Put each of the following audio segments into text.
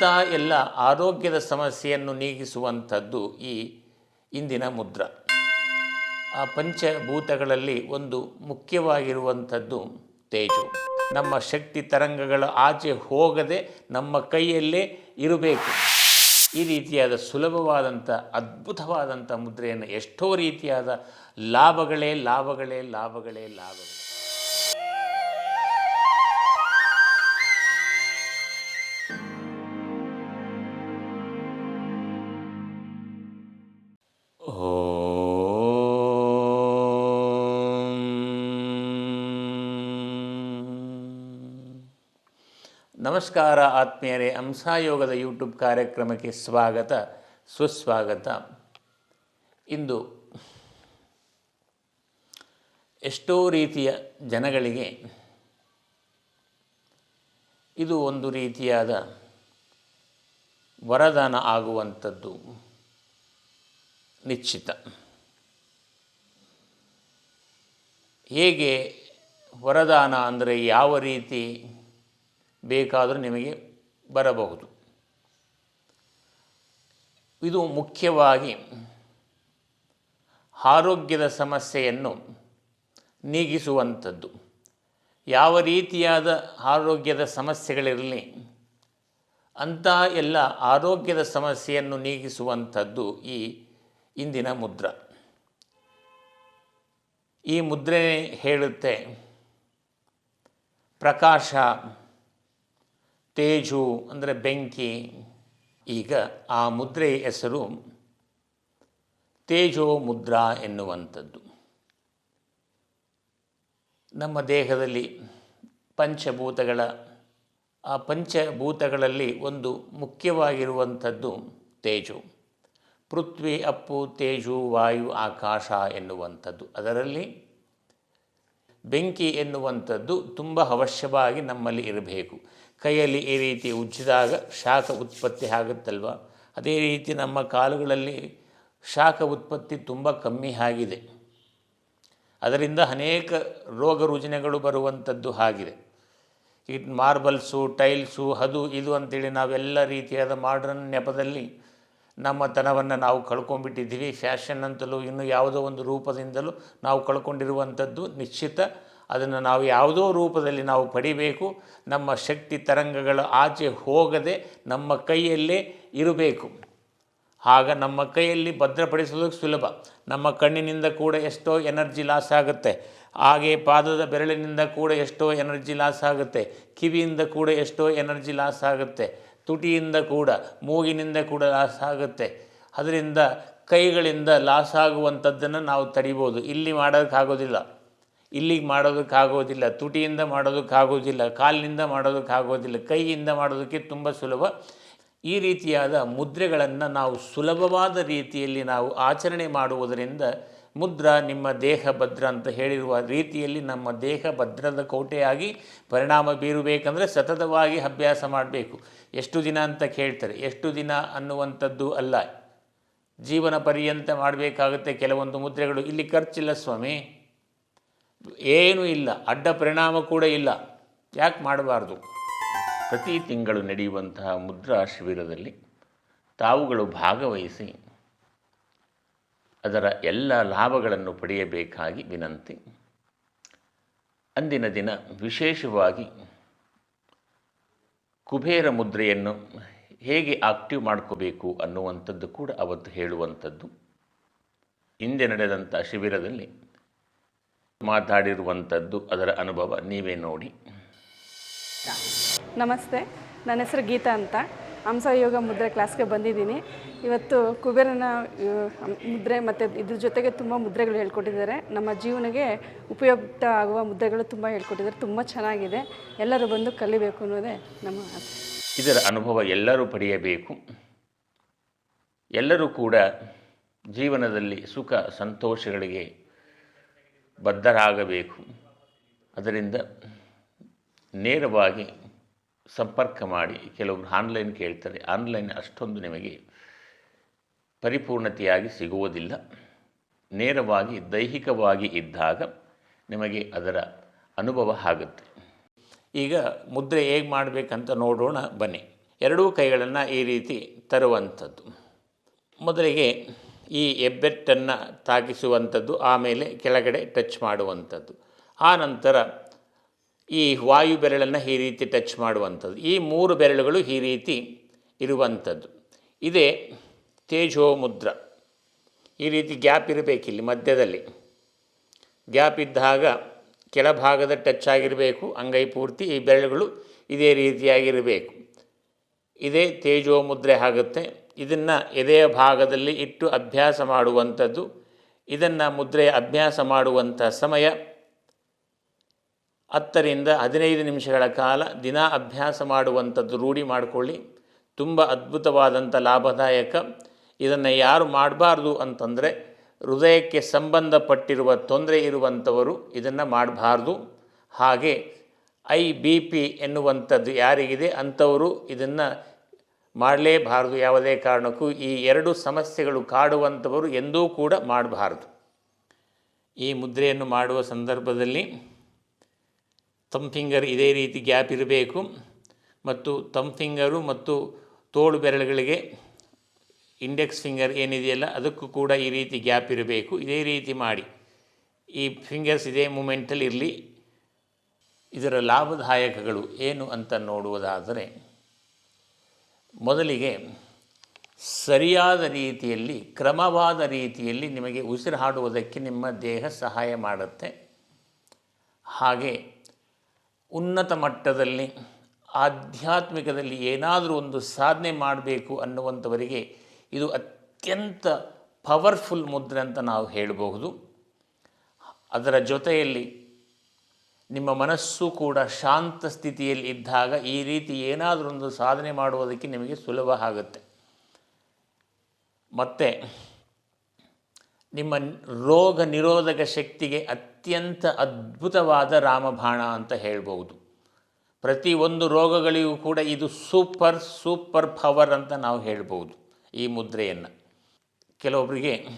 ಅಂತಹ ಎಲ್ಲ ಆರೋಗ್ಯದ ಸಮಸ್ಯೆಯನ್ನು ನೀಗಿಸುವಂಥದ್ದು ಈ ಇಂದಿನ ಮುದ್ರ. ಆ ಪಂಚಭೂತಗಳಲ್ಲಿ ಒಂದು ಮುಖ್ಯವಾಗಿರುವಂಥದ್ದು ತೇಜು. ನಮ್ಮ ಶಕ್ತಿ ತರಂಗಗಳ ಆಚೆ ಹೋಗದೆ ನಮ್ಮ ಕೈಯಲ್ಲೇ ಇರಬೇಕು. ಈ ರೀತಿಯಾದ ಸುಲಭವಾದಂಥ, ಅದ್ಭುತವಾದಂಥ ಮುದ್ರೆಯನ್ನು ಎಷ್ಟೋ ರೀತಿಯಾದ ಲಾಭಗಳೇ ಲಾಭಗಳೇ ಲಾಭಗಳೇ ಲಾಭಗಳೇ. ನಮಸ್ಕಾರ ಆತ್ಮೀಯರೇ, ಹಂಸಾಯೋಗದ ಯೂಟ್ಯೂಬ್ ಕಾರ್ಯಕ್ರಮಕ್ಕೆ ಸ್ವಾಗತ, ಸುಸ್ವಾಗತ. ಇಂದು ಎಷ್ಟೋ ರೀತಿಯ ಜನಗಳಿಗೆ ಇದು ಒಂದು ರೀತಿಯಾದ ವರದಾನ ಆಗುವಂಥದ್ದು ನಿಶ್ಚಿತ. ಹೇಗೆ ವರದಾನ ಅಂದರೆ ಯಾವ ರೀತಿ ಬೇಕಾದರೂ ನಿಮಗೆ ಬರಬಹುದು. ಇದು ಮುಖ್ಯವಾಗಿ ಆರೋಗ್ಯದ ಸಮಸ್ಯೆಯನ್ನು ನೀಗಿಸುವಂಥದ್ದು. ಯಾವ ರೀತಿಯಾದ ಆರೋಗ್ಯದ ಸಮಸ್ಯೆಗಳಿರಲಿ, ಅಂತಹ ಎಲ್ಲ ಆರೋಗ್ಯದ ಸಮಸ್ಯೆಯನ್ನು ನೀಗಿಸುವಂಥದ್ದು ಈ ಇಂದಿನ ಮುದ್ರ. ಈ ಮುದ್ರೆ ಹೇಳುತ್ತೆ, ಪ್ರಕಾಶ ತೇಜು ಅಂದರೆ ಬೆಂಕಿ. ಈಗ ಆ ಮುದ್ರೆಯ ಹೆಸರು ತೇಜೋ ಮುದ್ರಾ ಎನ್ನುವಂಥದ್ದು. ನಮ್ಮ ದೇಹದಲ್ಲಿ ಪಂಚಭೂತಗಳ, ಆ ಪಂಚಭೂತಗಳಲ್ಲಿ ಒಂದು ಮುಖ್ಯವಾಗಿರುವಂಥದ್ದು ತೇಜು. ಪೃಥ್ವಿ, ಅಪ್ಪು, ತೇಜು, ವಾಯು, ಆಕಾಶ ಎನ್ನುವಂಥದ್ದು. ಅದರಲ್ಲಿ ಬೆಂಕಿ ಎನ್ನುವಂಥದ್ದು ತುಂಬ ಅವಶ್ಯವಾಗಿ ನಮ್ಮಲ್ಲಿ ಇರಬೇಕು. ಕೈಯಲ್ಲಿ ಈ ರೀತಿ ಉಜ್ಜಿದಾಗ ಶಾಖ ಉತ್ಪತ್ತಿ ಆಗುತ್ತಲ್ವ? ಅದೇ ರೀತಿ ನಮ್ಮ ಕಾಲುಗಳಲ್ಲಿ ಶಾಖ ಉತ್ಪತ್ತಿ ತುಂಬ ಕಮ್ಮಿ ಆಗಿದೆ. ಅದರಿಂದ ಅನೇಕ ರೋಗ ರುಜಿನಗಳು ಬರುವಂಥದ್ದು ಆಗಿದೆ. ಈ ಮಾರ್ಬಲ್ಸು, ಟೈಲ್ಸು, ಅದು ಇದು ಅಂತೇಳಿ ನಾವೆಲ್ಲ ರೀತಿಯಾದ ಮಾಡ್ರನ್ ನೆಪದಲ್ಲಿ ನಮ್ಮ ತನವನ್ನು ನಾವು ಕಳ್ಕೊಂಡ್ಬಿಟ್ಟಿದ್ದೀವಿ. ಫ್ಯಾಷನ್ ಅಂತಲೂ ಇನ್ನು ಯಾವುದೋ ಒಂದು ರೂಪದಿಂದಲೂ ನಾವು ಕಳ್ಕೊಂಡಿರುವಂಥದ್ದು ನಿಶ್ಚಿತ ಅದನ್ನು ನಾವು ಯಾವುದೋ ರೂಪದಲ್ಲಿ ನಾವು ಪಡಿಬೇಕು, ನಮ್ಮ ಶಕ್ತಿ ತರಂಗಗಳ ಆಚೆ ಹೋಗದೆ ನಮ್ಮ ಕೈಯಲ್ಲೇ ಇರಬೇಕು. ಆಗ ನಮ್ಮ ಕೈಯಲ್ಲಿ ಭದ್ರಪಡಿಸೋದಕ್ಕೆ ಸುಲಭ. ನಮ್ಮ ಕಣ್ಣಿನಿಂದ ಕೂಡ ಎಷ್ಟೋ ಎನರ್ಜಿ ಲಾಸ್ ಆಗುತ್ತೆ. ಹಾಗೆ ಪಾದದ ಬೆರಳಿನಿಂದ ಕೂಡ ಎಷ್ಟೋ ಎನರ್ಜಿ ಲಾಸ್ ಆಗುತ್ತೆ. ಕಿವಿಯಿಂದ ಕೂಡ ಎಷ್ಟೋ ಎನರ್ಜಿ ಲಾಸ್ ಆಗುತ್ತೆ. ತುಟಿಯಿಂದ ಕೂಡ, ಮೂಗಿನಿಂದ ಕೂಡ ಲಾಸ್ ಆಗುತ್ತೆ. ಅದರಿಂದ ಕೈಗಳಿಂದ ಲಾಸ್ ಆಗುವಂಥದ್ದನ್ನು ನಾವು ತಡಿಬೋದು. ಇಲ್ಲಿ ಮಾಡೋದಕ್ಕಾಗೋದಿಲ್ಲ. ಇಲ್ಲಿಗೆ ಮಾಡೋದಕ್ಕಾಗೋದಿಲ್ಲ, ತುಟಿಯಿಂದ ಮಾಡೋದಕ್ಕಾಗೋದಿಲ್ಲ, ಕಾಲಿನಿಂದ ಮಾಡೋದಕ್ಕಾಗೋದಿಲ್ಲ, ಕೈಯಿಂದ ಮಾಡೋದಕ್ಕೆ ತುಂಬ ಸುಲಭ. ಈ ರೀತಿಯಾದ ಮುದ್ರೆಗಳನ್ನು ನಾವು ಸುಲಭವಾದ ರೀತಿಯಲ್ಲಿ ನಾವು ಆಚರಣೆ ಮಾಡುವುದರಿಂದ ಮುದ್ರ ನಿಮ್ಮ ದೇಹ ಭದ್ರ ಅಂತ ಹೇಳಿರುವ ರೀತಿಯಲ್ಲಿ ನಮ್ಮ ದೇಹ ಭದ್ರದ ಕೋಟೆಯಾಗಿ ಪರಿಣಾಮ ಬೀರಬೇಕಂದರೆ ಸತತವಾಗಿ ಅಭ್ಯಾಸ ಮಾಡಬೇಕು. ಎಷ್ಟು ದಿನ ಅಂತ ಕೇಳ್ತಾರೆ. ಎಷ್ಟು ದಿನ ಅನ್ನುವಂಥದ್ದು ಅಲ್ಲ. ಜೀವನ ಪರ್ಯಂತ ಮಾಡಬೇಕಾಗುತ್ತೆ ಕೆಲವೊಂದು ಮುದ್ರೆಗಳು. ಇಲ್ಲಿ ಖರ್ಚಿಲ್ಲ ಸ್ವಾಮಿ. ಏನೂ ಇಲ್ಲ. ಅಡ್ಡ ಪರಿಣಾಮ ಕೂಡ ಇಲ್ಲ. ಯಾಕೆ ಮಾಡಬಾರ್ದು? ಪ್ರತಿ ತಿಂಗಳು ನಡೆಯುವಂತಹ ಮುದ್ರಾ ಶಿಬಿರದಲ್ಲಿ ತಾವುಗಳು ಭಾಗವಹಿಸಿ ಅದರ ಎಲ್ಲ ಲಾಭಗಳನ್ನು ಪಡೆಯಬೇಕಾಗಿ ವಿನಂತಿ. ಅಂದಿನ ದಿನ ವಿಶೇಷವಾಗಿ ಕುಬೇರ ಮುದ್ರೆಯನ್ನು ಹೇಗೆ ಆಕ್ಟಿವ್ ಮಾಡ್ಕೋಬೇಕು ಅನ್ನುವಂಥದ್ದು ಕೂಡ ಅವತ್ತು ಹೇಳುವಂಥದ್ದು. ಹಿಂದೆ ನಡೆದಂಥ ಶಿಬಿರದಲ್ಲಿ ಮಾತಾಡಿರುವಂಥದ್ದು ಅದರ ಅನುಭವ ನೀವೇ ನೋಡಿ. ನಮಸ್ತೆ ನನ್ನ ಹೆಸರು ಗೀತಾ ಅಂತ. ಹಂಸ ಯೋಗ ಮುದ್ರೆ ಕ್ಲಾಸ್ಗೆ ಬಂದಿದ್ದೀನಿ. ಇವತ್ತು ಕುಬೇರನ ಮುದ್ರೆ ಮತ್ತು ಇದ್ರ ಜೊತೆಗೆ ತುಂಬ ಮುದ್ರೆಗಳು ಹೇಳ್ಕೊಟ್ಟಿದ್ದಾರೆ. ನಮ್ಮ ಜೀವನಕ್ಕೆ ಉಪಯುಕ್ತ ಆಗುವ ಮುದ್ರೆಗಳು ತುಂಬ ಹೇಳ್ಕೊಟ್ಟಿದ್ದಾರೆ. ತುಂಬ ಚೆನ್ನಾಗಿದೆ. ಎಲ್ಲರೂ ಬಂದು ಕಲಿಬೇಕು ಅನ್ನೋದೇ ನಮ್ಮ ಆಸೆ. ಇದರ ಅನುಭವ ಎಲ್ಲರೂ ಪಡೆಯಬೇಕು. ಎಲ್ಲರೂ ಕೂಡ ಜೀವನದಲ್ಲಿ ಸುಖ ಸಂತೋಷಗಳಿಗೆ ಬದ್ಧರಾಗಬೇಕು. ಅದರಿಂದ ನೇರವಾಗಿ ಸಂಪರ್ಕ ಮಾಡಿ ಕೆಲವರು ಆನ್ಲೈನ್ ಕೇಳ್ತಾರೆ. ಆನ್ಲೈನ್ ಅಷ್ಟೊಂದು ನಿಮಗೆ ಪರಿಪೂರ್ಣತೆಯಾಗಿ ಸಿಗುವುದಿಲ್ಲ. ನೇರವಾಗಿ, ದೈಹಿಕವಾಗಿ ಇದ್ದಾಗ ನಿಮಗೆ ಅದರ ಅನುಭವ ಆಗುತ್ತೆ. ಈಗ ಮುದ್ರೆ ಹೇಗೆ ಮಾಡಬೇಕಂತ ನೋಡೋಣ, ಬನ್ನಿ. ಎರಡೂ ಕೈಗಳನ್ನು ಈ ರೀತಿ ತರುವಂಥದ್ದು. ಮೊದಲಿಗೆ ಈ ಹೆಬ್ಬೆಟ್ಟನ್ನು ತಾಗಿಸುವಂಥದ್ದು, ಆಮೇಲೆ ಕೆಳಗಡೆ ಟಚ್ ಮಾಡುವಂಥದ್ದು. ಆ ನಂತರ ಈ ವಾಯು ಬೆರಳನ್ನು ಈ ರೀತಿ ಟಚ್ ಮಾಡುವಂಥದ್ದು. ಈ ಮೂರು ಬೆರಳುಗಳು ಈ ರೀತಿ ಇರುವಂಥದ್ದು. ಇದೇ ತೇಜೋ ಮುದ್ರ ಈ ರೀತಿ ಗ್ಯಾಪ್ ಇರಬೇಕಿಲ್ಲಿ ಮಧ್ಯದಲ್ಲಿ. ಗ್ಯಾಪ್ ಇದ್ದಾಗ ಕೆಳಭಾಗದ ಟಚ್ ಆಗಿರಬೇಕು ಅಂಗೈ ಪೂರ್ತಿ ಈ ಬೆರಳುಗಳು ಇದೇ ರೀತಿಯಾಗಿರಬೇಕು. ಇದೇ ತೇಜೋ ಮುದ್ರೆ ಆಗುತ್ತೆ. ಇದನ್ನು ಎದೆಯ ಭಾಗದಲ್ಲಿ ಇಟ್ಟು ಅಭ್ಯಾಸ ಮಾಡುವಂಥದ್ದು, ಇದನ್ನು ಮುದ್ರೆಯ ಅಭ್ಯಾಸ ಮಾಡುವಂಥ ಸಮಯ. ಹತ್ತರಿಂದ ಹದಿನೈದು ನಿಮಿಷಗಳ ಕಾಲ ದಿನ ಅಭ್ಯಾಸ ಮಾಡುವಂಥದ್ದು ರೂಢಿ ಮಾಡಿಕೊಳ್ಳಿ. ತುಂಬ ಅದ್ಭುತವಾದಂಥ ಲಾಭದಾಯಕ. ಇದನ್ನು ಯಾರು ಮಾಡಬಾರ್ದು ಅಂತಂದರೆ, ಹೃದಯಕ್ಕೆ ಸಂಬಂಧಪಟ್ಟಿರುವ ತೊಂದರೆ ಇರುವಂಥವರು ಇದನ್ನು ಮಾಡಬಾರ್ದು. ಹಾಗೆ ಐ ಬಿ ಪಿ ಎನ್ನುವಂಥದ್ದು ಯಾರಿಗಿದೆ, ಅಂಥವರು ಇದನ್ನು ಮಾಡಲೇಬಾರದು ಯಾವುದೇ ಕಾರಣಕ್ಕೂ. ಈ ಎರಡು ಸಮಸ್ಯೆಗಳು ಕಾಡುವಂಥವರು ಎಂದೂ ಕೂಡ ಮಾಡಬಾರದು. ಈ ಮುದ್ರೆಯನ್ನು ಮಾಡುವ ಸಂದರ್ಭದಲ್ಲಿ ತಮ್ ಫಿಂಗರ್ ಇದೇ ರೀತಿ ಗ್ಯಾಪ್ ಇರಬೇಕು. ಮತ್ತು ತಮ್ ಫಿಂಗರು ಮತ್ತು ತೋಳು ಬೆರಳುಗಳಿಗೆ ಇಂಡೆಕ್ಸ್ ಫಿಂಗರ್ ಏನಿದೆಯಲ್ಲ, ಅದಕ್ಕೂ ಕೂಡ ಈ ರೀತಿ ಗ್ಯಾಪ್ ಇರಬೇಕು. ಇದೇ ರೀತಿ ಮಾಡಿ. ಈ ಫಿಂಗರ್ಸ್ ಇದೇ ಮೂಮೆಂಟಲ್ಲಿ ಇರಲಿ. ಇದರ ಲಾಭದಾಯಕಗಳು ಏನು ಅಂತ ನೋಡುವುದಾದರೆ ಮೊದಲಿಗೆ ಸರಿಯಾದ ರೀತಿಯಲ್ಲಿ, ಕ್ರಮವಾದ ರೀತಿಯಲ್ಲಿ ನಿಮಗೆ ಉಸಿರಾಡುವುದಕ್ಕೆ ನಿಮ್ಮ ದೇಹ ಸಹಾಯ ಮಾಡುತ್ತೆ. ಹಾಗೆ ಉನ್ನತ ಮಟ್ಟದಲ್ಲಿ, ಆಧ್ಯಾತ್ಮಿಕದಲ್ಲಿ ಏನಾದರೂ ಒಂದು ಸಾಧನೆ ಮಾಡಬೇಕು ಅನ್ನುವಂಥವರಿಗೆ ಇದು ಅತ್ಯಂತ ಪವರ್ಫುಲ್ ಮುದ್ರೆ ಅಂತ ನಾವು ಹೇಳಬಹುದು. ಅದರ ಜೊತೆಯಲ್ಲಿ ನಿಮ್ಮ ಮನಸ್ಸು ಕೂಡ ಶಾಂತ ಸ್ಥಿತಿಯಲ್ಲಿ ಇದ್ದಾಗ ಈ ರೀತಿ ಏನಾದರೂ ಒಂದು ಸಾಧನೆ ಮಾಡುವುದಕ್ಕೆ ನಿಮಗೆ ಸುಲಭ ಆಗುತ್ತೆ. ಮತ್ತು, ನಿಮ್ಮ ರೋಗ ನಿರೋಧಕ ಶಕ್ತಿಗೆ ಅತ್ಯಂತ ಅದ್ಭುತವಾದ ರಾಮಬಾಣ ಅಂತ ಹೇಳ್ಬೋದು ಪ್ರತಿಯೊಂದು ರೋಗಗಳಿಗೂ ಕೂಡ ಇದು ಸೂಪರ್ ಸೂಪರ್ ಪವರ್ ಅಂತ ನಾವು ಹೇಳ್ಬೋದು ಈ ಮುದ್ರೆಯನ್ನು. ಕೆಲವೊಬ್ಬರಿಗೆ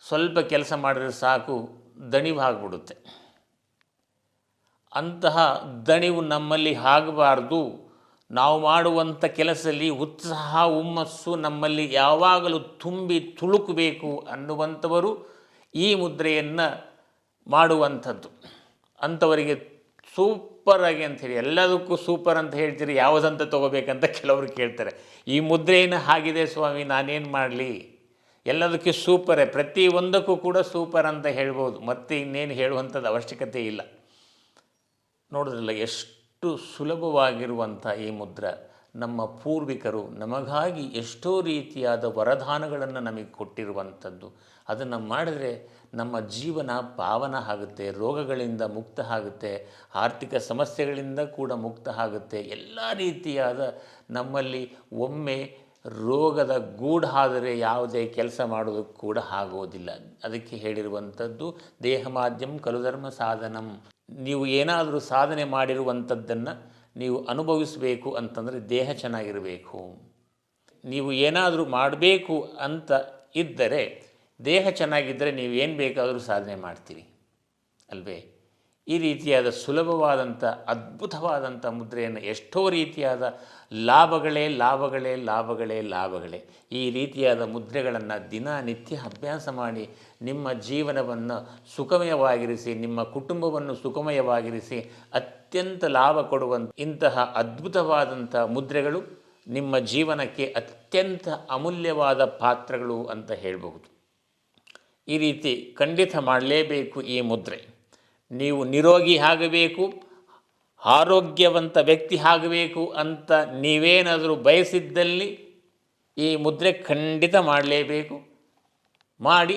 ಸ್ವಲ್ಪ ಕೆಲಸ ಮಾಡಿದ್ರೆ ಸಾಕು, ದಣಿವಾಗ್ಬಿಡುತ್ತೆ. ಅಂತಹ ದಣಿವು ನಮ್ಮಲ್ಲಿ ಆಗಬಾರ್ದು. ನಾವು ಮಾಡುವಂಥ ಕೆಲಸದಲ್ಲಿ ಉತ್ಸಾಹ, ಹುಮ್ಮಸ್ಸು ನಮ್ಮಲ್ಲಿ ಯಾವಾಗಲೂ ತುಂಬಿ ತುಳುಕಬೇಕು ಅನ್ನುವಂಥವರು ಈ ಮುದ್ರೆಯನ್ನು ಮಾಡುವಂಥದ್ದು. ಅಂಥವರಿಗೆ ಸೂಪರಾಗಿ ಅಂಥೇಳಿ ಎಲ್ಲದಕ್ಕೂ ಸೂಪರ್ ಅಂತ ಹೇಳ್ತೀರಿ, ಯಾವುದಂತ ತೊಗೋಬೇಕಂತ ಕೆಲವರು ಕೇಳ್ತಾರೆ. ಈ ಮುದ್ರೆಯನ್ನು ಆಗಿದೆ ಸ್ವಾಮಿ, ನಾನೇನು ಮಾಡಲಿ? ಎಲ್ಲದಕ್ಕೆ ಸೂಪರೇ ಪ್ರತಿಯೊಂದಕ್ಕೂ ಕೂಡ ಸೂಪರ್ ಅಂತ ಹೇಳ್ಬೋದು. ಮತ್ತೆ ಇನ್ನೇನು ಹೇಳುವಂಥದ್ದು ಅವಶ್ಯಕತೆ ಇಲ್ಲ. ನೋಡಿದ್ರಲ್ಲ ಎಷ್ಟು ಸುಲಭವಾಗಿರುವಂಥ ಈ ಮುದ್ರ. ನಮ್ಮ ಪೂರ್ವಿಕರು ನಮಗಾಗಿ ಎಷ್ಟೋ ರೀತಿಯಾದ ವರದಾನಗಳನ್ನು ನಮಗೆ ಕೊಟ್ಟಿರುವಂಥದ್ದು. ಅದನ್ನು ಮಾಡಿದರೆ ನಮ್ಮ ಜೀವನ ಪಾವನ ಆಗುತ್ತೆ, ರೋಗಗಳಿಂದ ಮುಕ್ತ ಆಗುತ್ತೆ, ಆರ್ಥಿಕ ಸಮಸ್ಯೆಗಳಿಂದ ಕೂಡ ಮುಕ್ತ ಆಗುತ್ತೆ. ಎಲ್ಲ ರೀತಿಯಾದ ನಮ್ಮಲ್ಲಿ ಒಮ್ಮೆ ರೋಗದ ಗೂಢಾದರೆ ಯಾವುದೇ ಕೆಲಸ ಮಾಡೋದಕ್ಕೆ ಕೂಡ ಆಗೋದಿಲ್ಲ. ಅದಕ್ಕೆ ಹೇಳಿರುವಂಥದ್ದು ದೇಹ ಮಾಧ್ಯಮ ಕಲುಧರ್ಮ ಸಾಧನಂ. ನೀವು ಏನಾದರೂ ಸಾಧನೆ ಮಾಡಿರುವಂಥದ್ದನ್ನು ನೀವು ಅನುಭವಿಸಬೇಕು ಅಂತಂದರೆ ದೇಹ ಚೆನ್ನಾಗಿರಬೇಕು. ನೀವು ಏನಾದರೂ ಮಾಡಬೇಕು ಅಂತ ಇದ್ದರೆ ದೇಹ ಚೆನ್ನಾಗಿದ್ದರೆ ನೀವು ಏನು ಬೇಕಾದರೂ ಸಾಧನೆ ಮಾಡ್ತೀರಿ. ಅಲ್ವೇ? ಈ ರೀತಿಯಾದ ಸುಲಭವಾದಂಥ, ಅದ್ಭುತವಾದಂಥ ಮುದ್ರೆಯನ್ನು ಎಷ್ಟೋ ರೀತಿಯಾದ ಲಾಭಗಳೇ ಲಾಭಗಳೇ ಲಾಭಗಳೇ ಲಾಭಗಳೇ ಈ ರೀತಿಯಾದ ಮುದ್ರೆಗಳನ್ನು ದಿನನಿತ್ಯ ಅಭ್ಯಾಸ ಮಾಡಿ ನಿಮ್ಮ ಜೀವನವನ್ನು ಸುಖಮಯವಾಗಿರಿಸಿ, ನಿಮ್ಮ ಕುಟುಂಬವನ್ನು ಸುಖಮಯವಾಗಿರಿಸಿ ಅತ್ಯಂತ ಲಾಭ ಕೊಡುವಂಥ ಇಂತಹ ಅದ್ಭುತವಾದಂಥ ಮುದ್ರೆಗಳು ನಿಮ್ಮ ಜೀವನಕ್ಕೆ ಅತ್ಯಂತ ಅಮೂಲ್ಯವಾದ ಪಾತ್ರಗಳು ಅಂತ ಹೇಳಬಹುದು. ಈ ರೀತಿ ಖಂಡಿತ ಮಾಡಲೇಬೇಕು ಈ ಮುದ್ರೆ. ನೀವು ನಿರೋಗಿ ಆಗಬೇಕು, ಆರೋಗ್ಯವಂತ ವ್ಯಕ್ತಿ ಆಗಬೇಕು ಅಂತ ನೀವೇನಾದರೂ ಬಯಸಿದ್ದಲ್ಲಿ ಈ ಮುದ್ರೆ ಖಂಡಿತ ಮಾಡಲೇಬೇಕು. ಮಾಡಿ,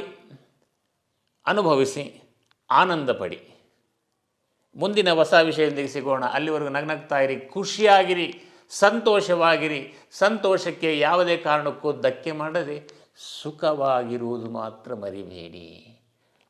ಅನುಭವಿಸಿ ಆನಂದ ಪಡಿ ಮುಂದಿನ ಹೊಸ ವಿಷಯದೊಂದಿಗೆ ಸಿಗೋಣ. ಅಲ್ಲಿವರೆಗೂ ನಗ್ನಗ್ತಾ ಇರಿ, ಖುಷಿಯಾಗಿರಿ, ಸಂತೋಷವಾಗಿರಿ. ಸಂತೋಷಕ್ಕೆ ಯಾವುದೇ ಕಾರಣಕ್ಕೂ ಧಕ್ಕೆ ಮಾಡದೆ ಸುಖವಾಗಿರುವುದು ಮಾತ್ರ ಮರಿಬೇಡಿ.